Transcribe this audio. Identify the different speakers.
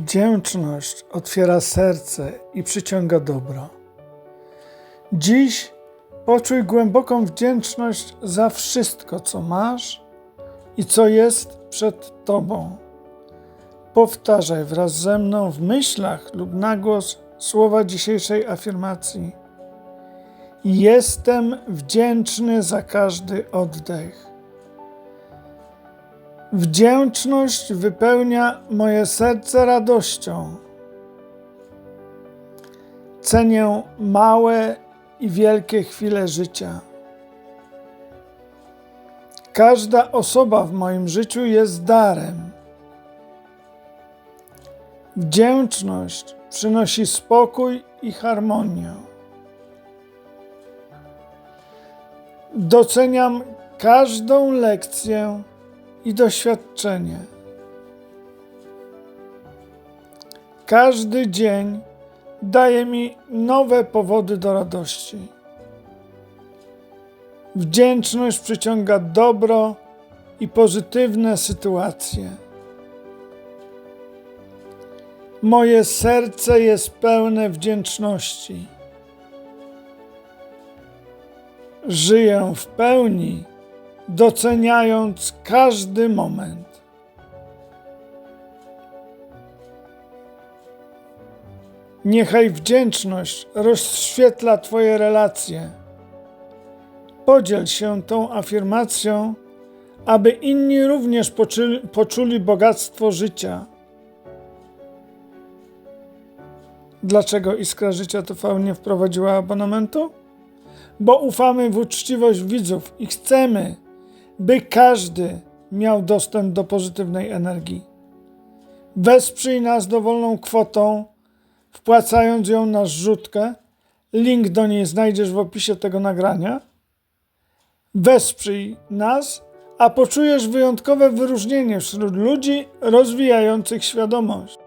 Speaker 1: Wdzięczność otwiera serce i przyciąga dobro. Dziś poczuj głęboką wdzięczność za wszystko, co masz i co jest przed Tobą. Powtarzaj wraz ze mną w myślach lub na głos słowa dzisiejszej afirmacji. Jestem wdzięczny za każdy oddech. Wdzięczność wypełnia moje serce radością. Cenię małe i wielkie chwile życia. Każda osoba w moim życiu jest darem. Wdzięczność przynosi spokój i harmonię. Doceniam każdą lekcję i doświadczenie. Każdy dzień daje mi nowe powody do radości. Wdzięczność przyciąga dobro i pozytywne sytuacje. Moje serce jest pełne wdzięczności. Żyję w pełni doceniając każdy moment. Niechaj wdzięczność rozświetla Twoje relacje. Podziel się tą afirmacją, aby inni również poczuli, poczuli bogactwo życia. Dlaczego Iskra Życia TV nie wprowadziła abonamentu? Bo ufamy w uczciwość widzów i chcemy, by każdy miał dostęp do pozytywnej energii. Wesprzyj nas dowolną kwotą, wpłacając ją na zrzutkę. Link do niej znajdziesz w opisie tego nagrania. Wesprzyj nas, a poczujesz wyjątkowe wyróżnienie wśród ludzi rozwijających świadomość.